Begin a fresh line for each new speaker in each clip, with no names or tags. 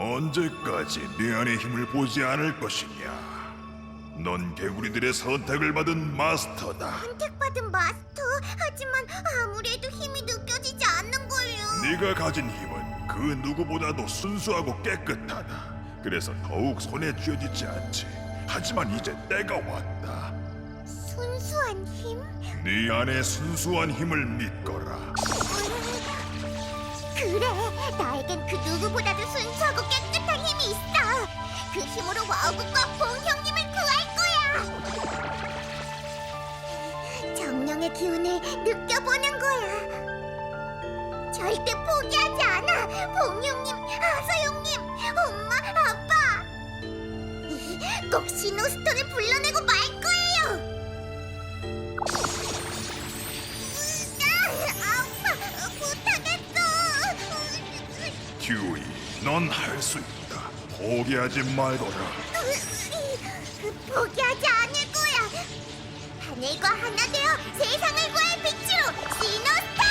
언제까지 내 안의 힘을 보지 않을 것이냐? 넌 개구리들의 선택을 받은 마스터다.
선택받은 마스터. 하지만 아무래도 힘이 느껴지지 않는걸요.
네가 가진 힘은 그 누구보다도 순수하고 깨끗하다. 그래서 더욱 손에 쥐어지지 않지. 하지만 이제 때가 왔다.
순수한 힘?
네 안의 순수한 힘을 믿거라.
나에겐 그 누구보다도 순수하고 깨끗한 힘이 있어. 그 힘으로 와우국과 봉 형님을 구할 거야. 정령의 기운을 느껴보는 거야. 절대 포기하지 않아. 봉 형님, 하서 형님, 엄마, 아빠. 꼭 신호스톤을 불러내고 말 거예요.
듀이, 넌 할 수 있다. 포기하지 말거라.
포기하지 않을 거야. 하늘과 하나 되어 세상을 구할 빛으로 시노스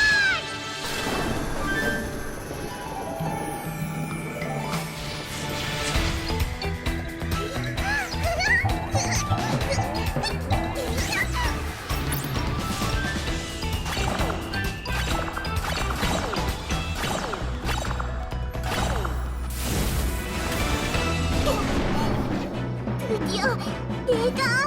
敵よ。霊感